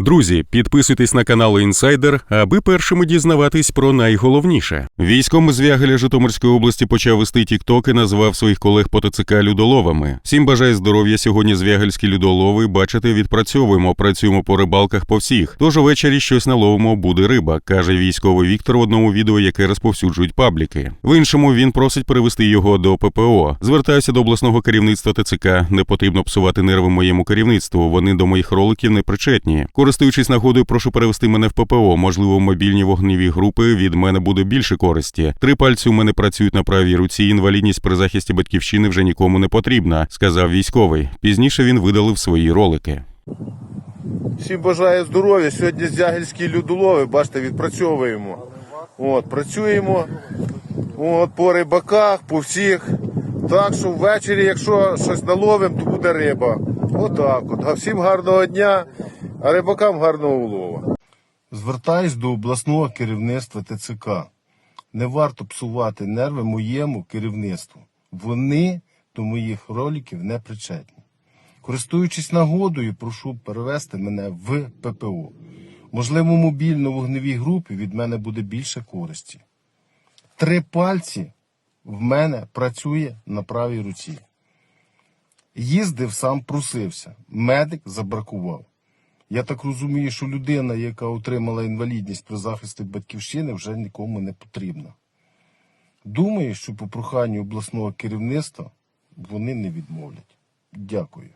Друзі, підписуйтесь на канал Інсайдер, аби першими дізнаватись про найголовніше. Військом з Вягеля Житомирської області почав вести тікток і назвав своїх колег по ТЦК людоловами. Всім бажаю здоров'я сьогодні. Звягельські людолови бачите, відпрацьовуємо, працюємо по рибалках по всіх. Тож увечері щось наловимо, буде риба, каже військовий Віктор в одному відео, яке розповсюджують пабліки. В іншому він просить перевести його до ППО. Звертаюся до обласного керівництва ТЦК. Не потрібно псувати нерви моєму керівництву. Вони до моїх роликів не причетні. Користуючись нагодою, прошу перевести мене в ППО. Можливо, в мобільні вогневі групи від мене буде більше користі. Три пальці у мене працюють на правій руці. Інвалідність при захисті батьківщини вже нікому не потрібна, сказав військовий. Пізніше він видалив свої ролики. Всім бажаю здоров'я. Сьогодні Зягельські людолови, бачите, відпрацьовуємо. От, працюємо от, по рибаках, по всіх. Так що ввечері, якщо щось наловимо, то буде риба. Отак от. А всім гарного дня, а рибакам гарного улова. Звертаюсь до обласного керівництва ТЦК. Не варто псувати нерви моєму керівництву. Вони до моїх роликів не причетні. Користуючись нагодою, прошу перевести мене в ППО. Можливо, мобільно-вогневій групі від мене буде більше користі. Три пальці в мене працює на правій руці. Їздив сам просився, медик забракував. Я так розумію, що людина, яка отримала інвалідність при захисті батьківщини, вже нікому не потрібна. Думаю, що по проханню обласного керівництва вони не відмовлять. Дякую.